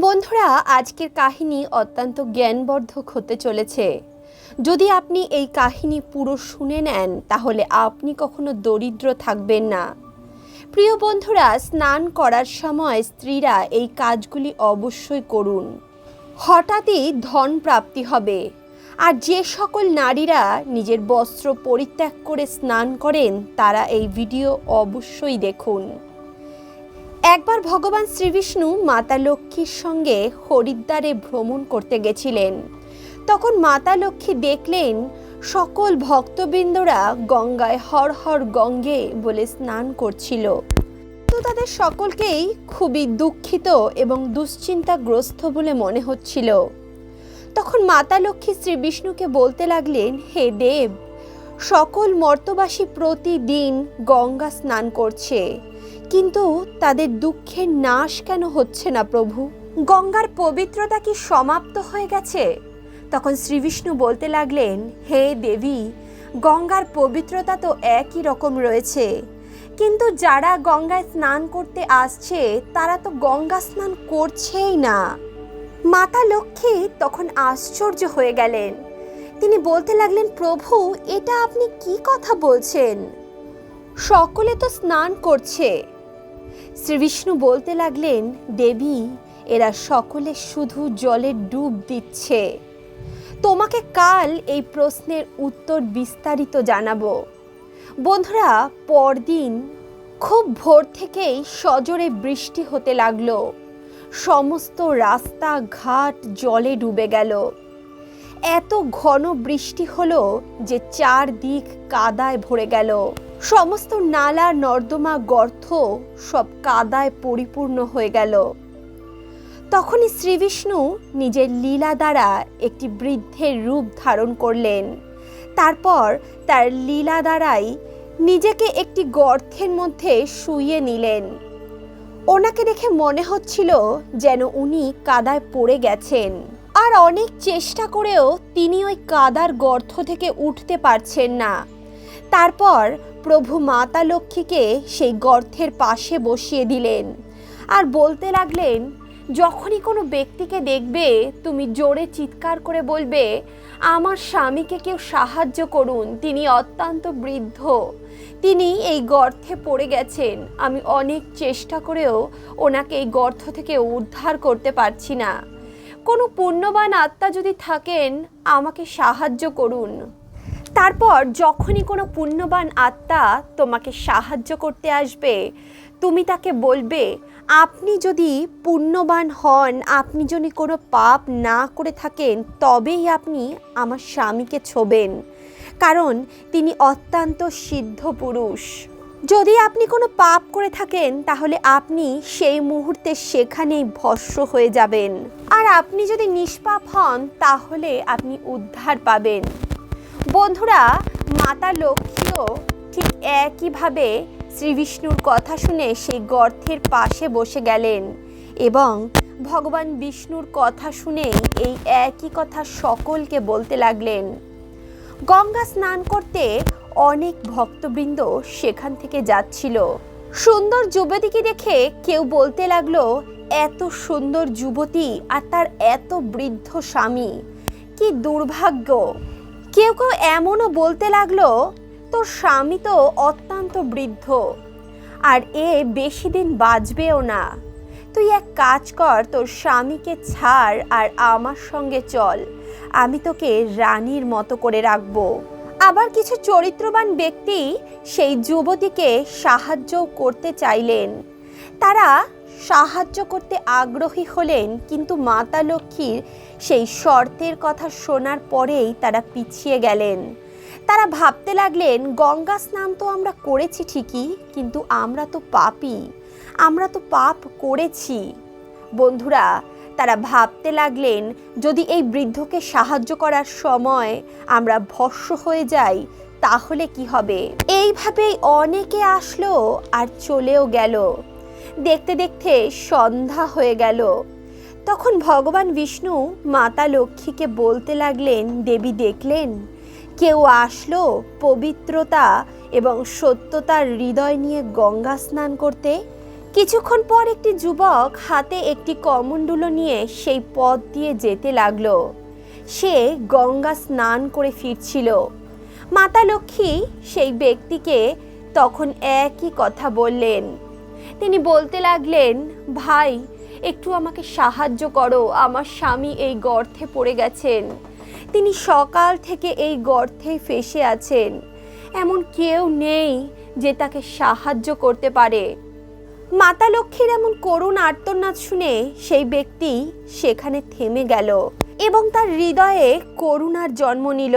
বন্ধুরা, আজকের কাহিনী অত্যন্ত জ্ঞানবর্ধক হতে চলেছে। যদি আপনি এই কাহিনী পুরো শুনে নেন, তাহলে আপনি কখনো দরিদ্র থাকবেন না। প্রিয় বন্ধুরা, স্নান করার সময় স্ত্রীরা এই কাজগুলি অবশ্যই করুন। হঠাৎই ধন প্রাপ্তি হবে। আর যে সকল নারীরা নিজের বস্ত্র পরিত্যাগ করে স্নান করেন, তারা এই ভিডিও অবশ্যই দেখুন। একবার ভগবান শ্রীবিষ্ণু মাতা লক্ষ্মীর সঙ্গে হরিদ্বারে ভ্রমণ করতে গেছিলেন। তখন মাতা লক্ষ্মী দেখলেন সকল ভক্তবৃন্দরা গঙ্গায় হর হর গঙ্গে বলে স্নান করছিল। তো তাদের সকলকেই খুবই দুঃখিত এবং দুশ্চিন্তাগ্রস্ত বলে মনে হচ্ছিল। তখন মাতা লক্ষ্মী শ্রী বিষ্ণুকে বলতে লাগলেন, হে দেব, সকল মর্তবাসী প্রতিদিন গঙ্গা স্নান করছে। কিন্তু তাদের দুঃখের নাশ কেন হচ্ছে না, প্রভু? গঙ্গার পবিত্রতা কি সমাপ্ত হয়ে গেছে? তখন শ্রীবিষ্ণু বলতে লাগলেন, হে দেবী, গঙ্গার পবিত্রতা তো একই রকম রয়েছে। কিন্তু যারা গঙ্গায় স্নান করতে আসছে, তারা তো গঙ্গা স্নান করছেই না। মাতা লক্ষ্মী তখন আশ্চর্য হয়ে গেলেন। তিনি বলতে লাগলেন, প্রভু, এটা আপনি কি কথা বলছেন? সকলে তো স্নান করছে। শ্রীবিষ্ণু বলতে লাগলেন, দেবী, এরা সকলে শুধু জলে ডুব দিচ্ছে। তোমাকে কাল এই প্রশ্নের উত্তর বিস্তারিত জানাব। বন্ধুরা, পরদিন খুব ভোর থেকেই সজোরে বৃষ্টি হতে লাগল। সমস্ত রাস্তা ঘাট জলে ডুবে গেল। এত ঘন বৃষ্টি হলো যে চারদিক কাদায় ভরে গেল। সমস্ত নালা, নর্দমা, গর্ত সব কাদায় পরিপূর্ণ হয়ে গেল। তখনই শ্রীবিষ্ণু নিজের লীলা দ্বারা একটি বৃদ্ধের রূপ ধারণ করলেন। তারপর তার লীলা দ্বারাই নিজেকে একটি গর্তের মধ্যে শুইয়ে নিলেন। ওনাকে দেখে মনে হচ্ছিল যেন উনি কাদায় পড়ে গেছেন। আর অনেক চেষ্টা করেও তিনি ওই কাদার গর্ত থেকে উঠতে পারছেন না। তারপর প্রভু মাতা লক্ষ্মীকে সেই গর্তের পাশে বসিয়ে দিলেন। আর বলতে লাগলেন, যখনই কোনো ব্যক্তিকে দেখবে, তুমি জোরে চিৎকার করে বলবে, আমার স্বামীকে কেউ সাহায্য করুন, তিনি অত্যন্ত বৃদ্ধ। তিনি এই গর্তে পড়ে গেছেন। আমি অনেক চেষ্টা করেও ওনাকে এই গর্ত থেকে উদ্ধার করতে পারছি না। কোনো পুণ্যবান আত্মা যদি থাকেন, আমাকে সাহায্য করুন। তারপর যখনই কোনো পুণ্যবান আত্মা তোমাকে সাহায্য করতে আসবে, তুমি তাকে বলবে, আপনি যদি পুণ্যবান হন, আপনি যদি কোনো পাপ না করে থাকেন, তবেই আপনি আমার স্বামীকে ছোবেন। কারণ তিনি অত্যন্ত সিদ্ধ পুরুষ। যদি আপনি কোনো পাপ করে থাকেন, তাহলে আপনি সেই মুহূর্তে সেখানেই ভস্য হয়ে যাবেন। আর আপনি যদি নিষ্পাপ হন, তাহলে আপনি উদ্ধার পাবেন। বন্ধুরা, মাতা লক্ষ্মীও ঠিক একইভাবে শ্রীবিষ্ণুর কথা শুনে সেই গর্তের পাশে বসে গেলেন এবং ভগবান বিষ্ণুর কথা শুনে এই একই কথা সকলকে বলতে লাগলেন। গঙ্গা স্নান করতে অনেক ভক্তবৃন্দ সেখান থেকে যাচ্ছিল। সুন্দর যুবতীকে দেখে কেউ বলতে লাগল, এত সুন্দর যুবতী আর তার এত বৃদ্ধ স্বামী, কি দুর্ভাগ্য। কেউ কেউ এমনও বলতে লাগল, তোর স্বামী তো অত্যন্ত বৃদ্ধ, আর এ বেশি দিন বাঁচবেও না। তুই এক কাজ কর, তোর স্বামীকে ছাড় আর আমার সঙ্গে চল। আমি তোকে রানীর মতো করে রাখব। আবার কিছু চরিত্রবান ব্যক্তি সেই যুবতীকে সাহায্য করতে চাইলেন। তারা সাহায্য করতে আগ্রহী হলেন, কিন্তু মাতা লক্ষ্মীর সেই শর্তের কথা শোনার পরেই তারা পিছিয়ে গেলেন। তারা ভাবতে লাগলেন, গঙ্গা স্নান তো আমরা করেছি ঠিকই, কিন্তু আমরা তো পাপী আমরা তো পাপ করেছি। বন্ধুরা, তারা ভাবতে লাগলেন, যদি এই বৃদ্ধকে সাহায্য করার সময় আমরা ভস্য হয়ে যাই, তাহলে কি হবে? এইভাবেই অনেকে আসলো আর চলেও গেল। দেখতে দেখতে সন্ধ্যা হয়ে গেল। তখন ভগবান বিষ্ণু মাতা লক্ষ্মীকে বলতে লাগলেন, দেবী দেখলেন? কেউ আসলো পবিত্রতা এবং সত্যতার হৃদয় নিয়ে গঙ্গা স্নান করতে? কিছুক্ষণ পর একটি যুবক হাতে একটি কমণ্ডুলো নিয়ে সেই পথ দিয়ে যেতে লাগল। সে গঙ্গা স্নান করে ফিরছিল। মাতা লক্ষ্মী সেই ব্যক্তিকে তখন একই কথা বললেন। তিনি বলতে লাগলেন, ভাই একটু আমাকে সাহায্য করো, আমার স্বামী এই গর্তে পড়ে গেছেন। তিনি সকাল থেকে এই গর্তে ফেসে আছেন। এমন কেউ নেই যে তাকে সাহায্য করতে পারে। মাতা লক্ষ্মীর এমন করুণ আর্তনাদ শুনে সেই ব্যক্তি সেখানে থেমে গেল এবং তার হৃদয়ে করুণার জন্ম নিল।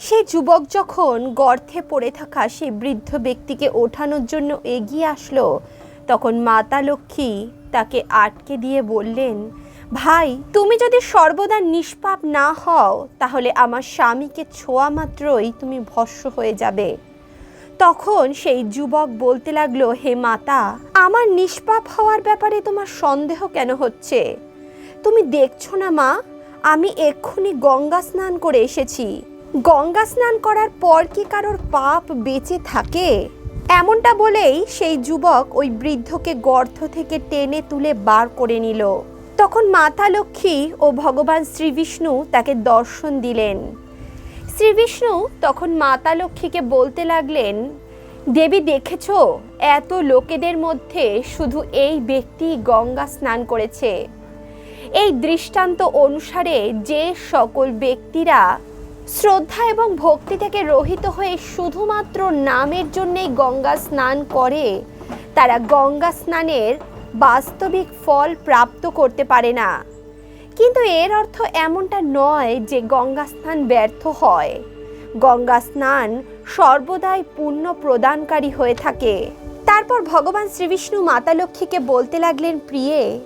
সেই যুবক যখন গর্তে পড়ে থাকা সেই বৃদ্ধ ব্যক্তিকে ওঠানোর জন্য এগিয়ে আসলো, তখন মাতা লক্ষ্মী তাকে আটকে দিয়ে বললেন, ভাই, তুমি যদি সর্বদা নিষ্পাপ না হও, তাহলে আমার স্বামীকে ছোঁয়া মাত্রই তুমি ভস্য হয়ে যাবে। তখন সেই যুবক বলতে লাগল, হে মাতা, আমার নিষ্পাপ হওয়ার ব্যাপারে তোমার সন্দেহ কেন হচ্ছে? তুমি দেখছ না মা, আমি এক্ষুনি গঙ্গা স্নান করে এসেছি। গঙ্গা স্নান করার পর কি কারোর পাপ বেঁচে থাকে? এমনটা বলেই সেই যুবক ওই বৃদ্ধকে গর্ত থেকে টেনে তুলে বার করে নিল। তখন মাতা লক্ষ্মী ও ভগবান শ্রীবিষ্ণু তাকে দর্শন দিলেন। শ্রীবিষ্ণু তখন মাতা লক্ষ্মীকে বলতে লাগলেন, দেবী দেখেছ, এত লোকেদের মধ্যে শুধু এই ব্যক্তি গঙ্গা স্নান করেছে। এই দৃষ্টান্ত অনুসারে যে সকল ব্যক্তিরা শ্রদ্ধা এবং ভক্তি থেকে রহিত হয়ে শুধুমাত্র নামের জন্যেই গঙ্গা স্নান করে। তারা গঙ্গা স্নানের বাস্তবিক ফল প্রাপ্ত করতে পারে না। কিন্তু এর অর্থ এমনটা নয় যে গঙ্গা স্নান ব্যর্থ হয়। গঙ্গা স্নান সর্বদাই পুণ্য প্রদানকারী হয়ে থাকে। তারপর ভগবান শ্রীবিষ্ণু মাতা লক্ষ্মীকে বলতে লাগলেন, প্রিয়ে,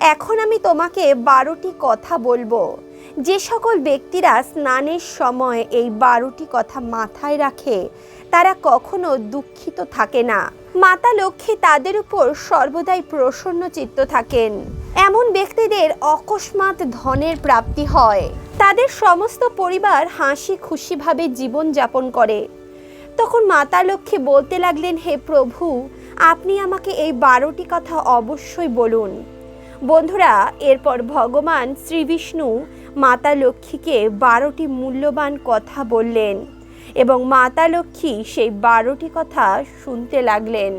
এখন আমি তোমাকে বারোটি কথা বলব। যে সকল ব্যক্তিরা স্নানের সময় এই বারোটি কথা মাথায় রাখে, তারা কখনো দুঃখিত থাকে না। মাতা লক্ষ্মী তাদের উপর সর্বদাই প্রসন্ন চিত্ত থাকেন। এমন ব্যক্তিদের অকস্মাৎ ধনের প্রাপ্তি হয়। তাদের সমস্ত পরিবার হাসি খুশিভাবে জীবন যাপন করে। তখন মাতা লক্ষ্মী বলতে লাগলেন, হে প্রভু, আপনি আমাকে এই বারোটি কথা অবশ্যই বলুন। বন্ধুরা, এরপর ভগবান শ্রীবিষ্ণু মাতা লক্ষ্মীকে বারোটি মূল্যবান কথা বললেন এবং মাতা লক্ষ্মী সেই বারোটি কথা শুনতে লাগলেন।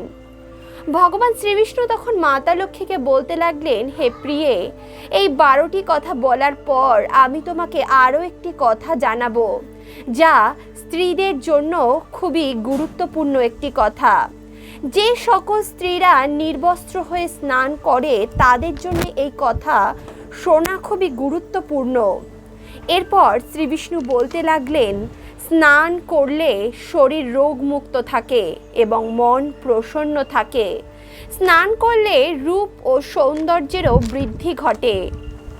ভগবান শ্রীবিষ্ণু তখন মাতা লক্ষ্মীকে বলতে লাগলেন, হে প্রিয়ে, এই বারোটি কথা বলার পর আমি তোমাকে আরও একটি কথা জানাব, যা স্ত্রীদের জন্য খুবই গুরুত্বপূর্ণ একটি কথা। যে সকল স্ত্রীরা নির্বস্ত্র হয়ে স্নান করে তাদের জন্য এই কথা শোনা খুবই গুরুত্বপূর্ণ। এরপর শ্রীবিষ্ণু বলতে লাগলেন, স্নান করলে শরীর রোগমুক্ত থাকে এবং মন প্রসন্ন থাকে। স্নান করলে রূপ ও সৌন্দর্যেরও বৃদ্ধি ঘটে।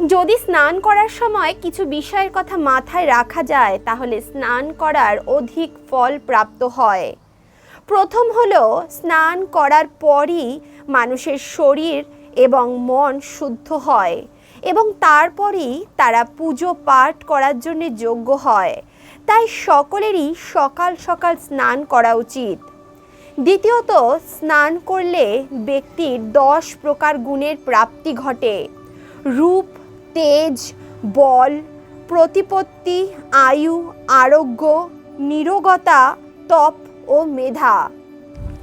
যদি স্নান করার সময় কিছু বিষয়ের কথা মাথায় রাখা যায়, তাহলে স্নান করার অধিক ফল প্রাপ্ত হয়। প্রথম হলো, স্নান করার পরই মানুষের শরীর এবং মন শুদ্ধ হয়। এবং তারপরই তারা পুজো পাঠ করার জন্য যোগ্য হয়। তাই সকলেরই সকাল সকাল স্নান করা উচিত। দ্বিতীয়ত, স্নান করলে ব্যক্তির দশ প্রকার গুণের প্রাপ্তি ঘটে। রূপ, তেজ, বল, প্রতিপত্তি, আয়ু, আরোগ্য, নিরোগতা, তপ ও মেধা।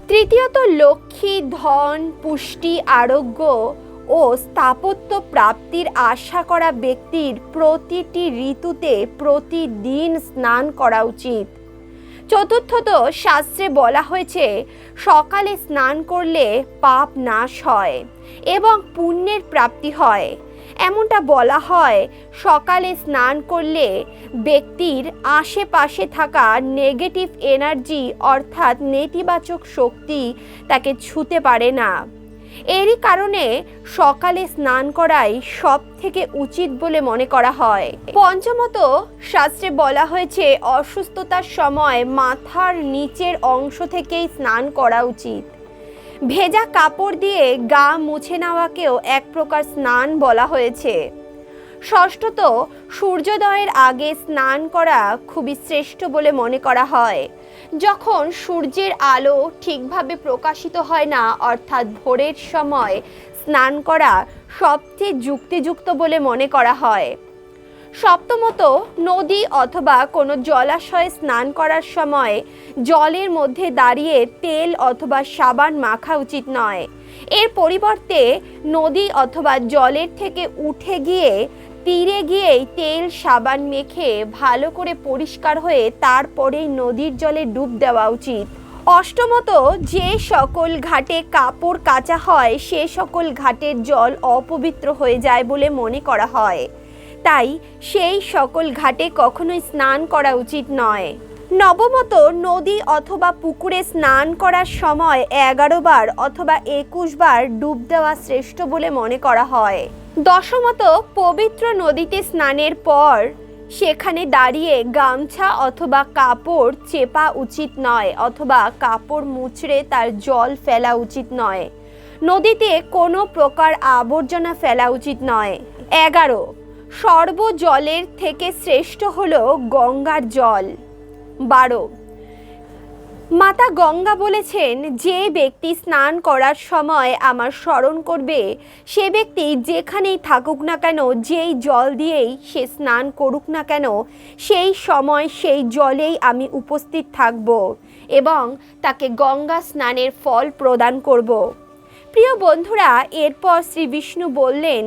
তৃতীয়ত, লক্ষ্মী, ধন, পুষ্টি, আরোগ্য ও স্থাপত্য প্রাপ্তির আশা করা ব্যক্তির প্রতিটি ঋতুতে প্রতিদিন স্নান করা উচিত। চতুর্থত শাস্ত্রে বলা হয়েছে, সকালে স্নান করলে পাপ নাশ হয় এবং পুণ্যের প্রাপ্তি হয়। এমনটা বলা হয়, সকালে স্নান করলে ব্যক্তির আশেপাশে থাকা নেগেটিভ এনার্জি অর্থাৎ নেতিবাচক শক্তি তাকে ছুতে পারে না। এরই কারণে সকালে স্নান করাই সব থেকে উচিত বলে মনে করা হয়। পঞ্চমত, শাস্ত্রে বলা হয়েছে, অসুস্থতার সময় মাথার নিচের অংশ থেকেই স্নান করা উচিত। ভেজা কাপড় দিয়ে গা মুছে নেওয়াকেও এক প্রকার স্নান বলা হয়েছে। ষষ্ঠত, সূর্যোদয়ের আগে স্নান করা খুবই শ্রেষ্ঠ বলে মনে করা হয়। যখন সূর্যের আলো ঠিকভাবে প্রকাশিত হয় না, অর্থাৎ ভোরের সময় স্নান করা সবচেয়ে যুক্তিযুক্ত বলে মনে করা হয়। সপ্তমত, নদী অথবা কোনো জলাশয়ে স্নান করার সময় জলের মধ্যে দাঁড়িয়ে তেল অথবা সাবান মাখা উচিত নয়। এর পরিবর্তে নদী অথবা জলের থেকে উঠে গিয়ে তীরে গিয়েই তেল সাবান মেখে ভালো করে পরিষ্কার হয়ে তারপরেই নদীর জলে ডুব দেওয়া উচিত। অষ্টমত, যে সকল ঘাটে কাপড় কাচা হয়, সে সকল ঘাটের জল অপবিত্র হয়ে যায় বলে মনে করা হয়। তাই সেই সকল ঘাটে কখনোই স্নান করা উচিত নয়। নবমত, নদী অথবা পুকুরে স্নান করার সময় এগারো বার অথবা একুশ বার ডুব দেওয়া শ্রেষ্ঠ বলে মনে করা হয়। দশমত পবিত্র নদীতে স্নানের পর সেখানে দাঁড়িয়ে গামছা অথবা কাপড় চেপা উচিত নয় অথবা কাপড় মুচড়ে তার জল ফেলা উচিত নয়। নদীতে কোনো প্রকার আবর্জনা ফেলা উচিত নয়। এগারো, সর্বজলের থেকে শ্রেষ্ঠ হলো গঙ্গার জল। বারো মাতা গঙ্গা বলেছেন, যে ব্যক্তি স্নান করার সময় আমার স্মরণ করবে, সে ব্যক্তি যেখানেই থাকুক না কেন, যেই জল দিয়েই সে স্নান করুক না কেন, সেই সময় সেই জলেই আমি উপস্থিত থাকব এবং তাকে গঙ্গা স্নানের ফল প্রদান করব। প্রিয় বন্ধুরা, এরপর শ্রী বিষ্ণু বললেন,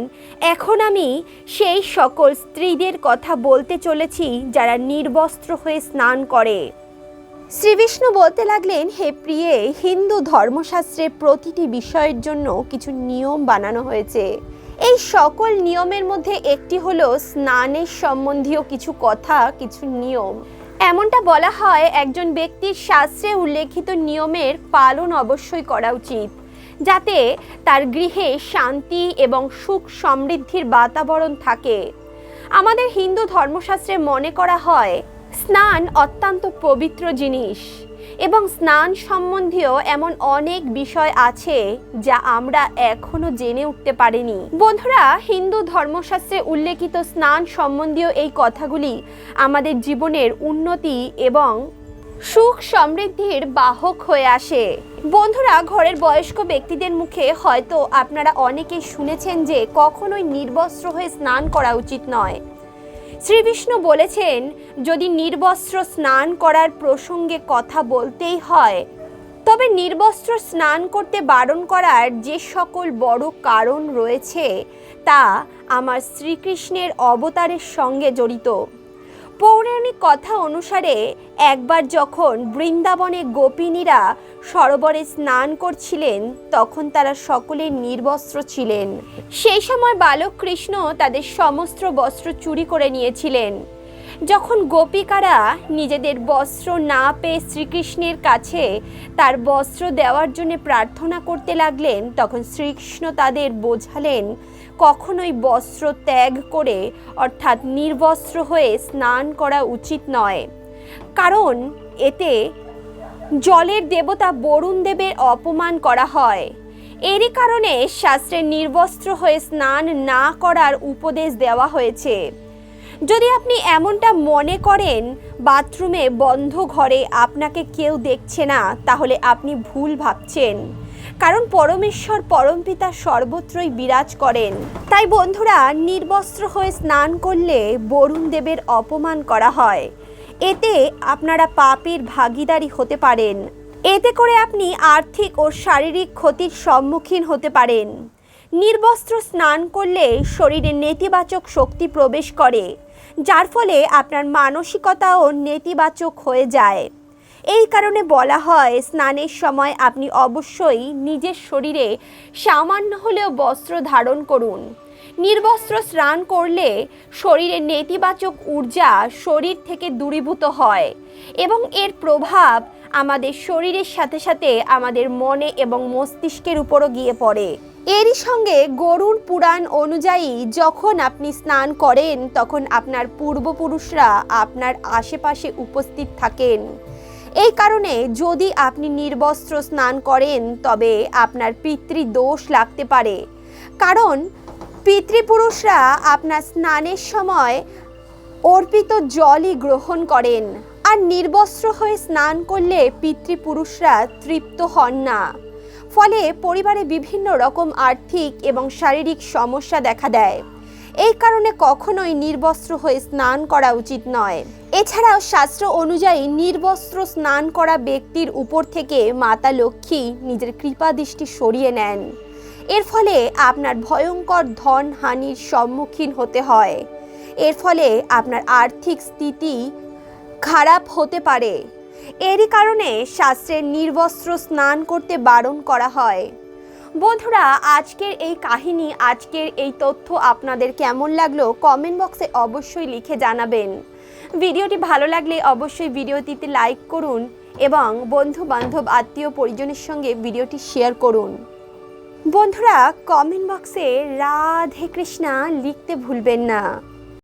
এখন আমি সেই সকল স্ত্রীদের কথা বলতে চলেছি যারা নির্বস্ত্র হয়ে স্নান করে। শ্রীবিষ্ণু বলতে লাগলেন, হে প্রিয়ে, হিন্দু ধর্মশাস্ত্রে প্রতিটি বিষয়ের জন্য কিছু নিয়ম বানানো হয়েছে। এই সকল নিয়মের মধ্যে একটি হলো স্নানের সম্বন্ধীয় কিছু কথা, কিছু নিয়ম। এমনটা বলা হয়, একজন ব্যক্তির শাস্ত্রে উল্লেখিত নিয়মের পালন অবশ্যই করা উচিত। যাতে তার গৃহে শান্তি এবং সুখ সমৃদ্ধির বাতাবরণ থাকে। আমাদের হিন্দু ধর্মশাস্ত্রে মনে করা হয় স্নান অত্যন্ত পবিত্র জিনিস এবং স্নান সম্বন্ধীয় এমন অনেক বিষয় আছে যা আমরা এখনও জেনে উঠতে পারিনি। বন্ধুরা, হিন্দু ধর্মশাস্ত্রে উল্লেখিত স্নান সম্বন্ধীয় এই কথাগুলি আমাদের জীবনের উন্নতি এবং সুখ সমৃদ্ধির বাহক হয়ে আসে। বন্ধুরা, ঘরের বয়স্ক ব্যক্তিদের মুখে হয়তো আপনারা অনেকেই শুনেছেন যে কখনোই নির্বস্ত্র হয়ে স্নান করা উচিত নয়। শ্রীবিষ্ণু বলেছেন, যদি নির্বস্ত্র স্নান করার প্রসঙ্গে কথা বলতেই হয়, তবে নির্বস্ত্র স্নান করতে বারণ করার যে সকল বড় কারণ রয়েছে, তা আমার শ্রীকৃষ্ণের অবতারের সঙ্গে জড়িত। পৌরাণিক কথা অনুসারে, একবার যখন বৃন্দাবনে গোপিনীরা সরোবরে স্নান করছিলেন, তখন তারা সকলে নির্বস্ত্র ছিলেন। সেই সময় বালক কৃষ্ণ তাদের সমস্ত বস্ত্র চুরি করে নিয়েছিলেন। যখন গোপিকারা নিজেদের বস্ত্র না পেয়ে শ্রীকৃষ্ণের কাছে তার বস্ত্র দেওয়ার জন্য প্রার্থনা করতে লাগলেন, তখন শ্রীকৃষ্ণ তাদের বোঝালেন কখনোই বস্ত্র ত্যাগ করে, অর্থাৎ নির্বস্ত্র হয়ে স্নান করা উচিত নয়। কারণ এতে জলের দেবতা বরুণ দেবের অপমান করা হয়। এরই কারণে শাস্ত্রে নির্বস্ত্র হয়ে স্নান না করার উপদেশ দেওয়া হয়েছে। যদি আপনি এমনটা মনে করেন, বাথরুমে বন্ধ ঘরে আপনাকে কেউ দেখছে না, তাহলে আপনি ভুল ভাবছেন। কারণ পরমেশ্বর, পরমপিতা সর্বত্রই বিরাজ করেন। তাই বন্ধুরা, নির্বস্ত্র হয়ে স্নান করলে বরুণ দেবের অপমান করা হয়। এতে আপনারা পাপের ভাগিদারি হতে পারেন। এতে করে আপনি আর্থিক ও শারীরিক ক্ষতির সম্মুখীন হতে পারেন। নির্বস্ত্র স্নান করলে শরীরে নেতিবাচক শক্তি প্রবেশ করে, যার ফলে আপনার মানসিকতাও নেতিবাচক হয়ে যায়। এই কারণে বলা হয়, স্নানের সময় আপনি অবশ্যই নিজের শরীরে সামান্য হলেও বস্ত্র ধারণ করুন। নির্বস্ত্র স্নান করলে শরীরে নেতিবাচক ঊর্জা শরীর থেকে দূরীভূত হয় এবং এর প্রভাব আমাদের শরীরের সাথে সাথে আমাদের মনে এবং মস্তিষ্কের উপরও গিয়ে পড়ে। এরই সঙ্গে গরুর পুরাণ অনুযায়ী যখন আপনি স্নান করেন, তখন আপনার পূর্বপুরুষরা আপনার আশেপাশে উপস্থিত থাকেন। এই কারণে যদি আপনি নির্বস্ত্র স্নান করেন, তবে আপনার পিতৃদোষ লাগতে পারে। কারণ পিতৃপুরুষরা আপনার স্নানের সময় অর্পিত জলই গ্রহণ করেন, আর নির্বস্ত্র হয়ে স্নান করলে পিতৃপুরুষরা তৃপ্ত হন না। ফলে পরিবারে বিভিন্ন রকম আর্থিক এবং শারীরিক সমস্যা দেখা দেয়। এই কারণে কখনোই নির্বস্ত্র হয়ে স্নান করা উচিত নয়। এছাড়াও শাস্ত্র অনুযায়ী নির্বস্ত্র স্নান করা ব্যক্তির উপর থেকে মাতা লক্ষ্মী নিজের কৃপা দৃষ্টি সরিয়ে নেন। এর ফলে আপনার ভয়ঙ্কর ধন হানির সম্মুখীন হতে হয়। এর ফলে আপনার আর্থিক স্থিতি খারাপ হতে পারে। এরই কারণে শাস্ত্রের নির্বস্ত্র স্নান করতে বারণ করা হয়। বন্ধুরা, আজকের এই কাহিনী, আজকের এই তথ্য আপনাদের কেমন লাগল কমেন্ট বক্সে অবশ্যই লিখে জানাবেন। ভিডিওটি ভালো লাগলে অবশ্যই ভিডিওটিতে লাইক করুন এবং বন্ধু বান্ধব আত্মীয় পরিজনের সঙ্গে ভিডিওটি শেয়ার করুন। বন্ধুরা, কমেন্ট বক্সে রাধে কৃষ্ণা লিখতে ভুলবেন না।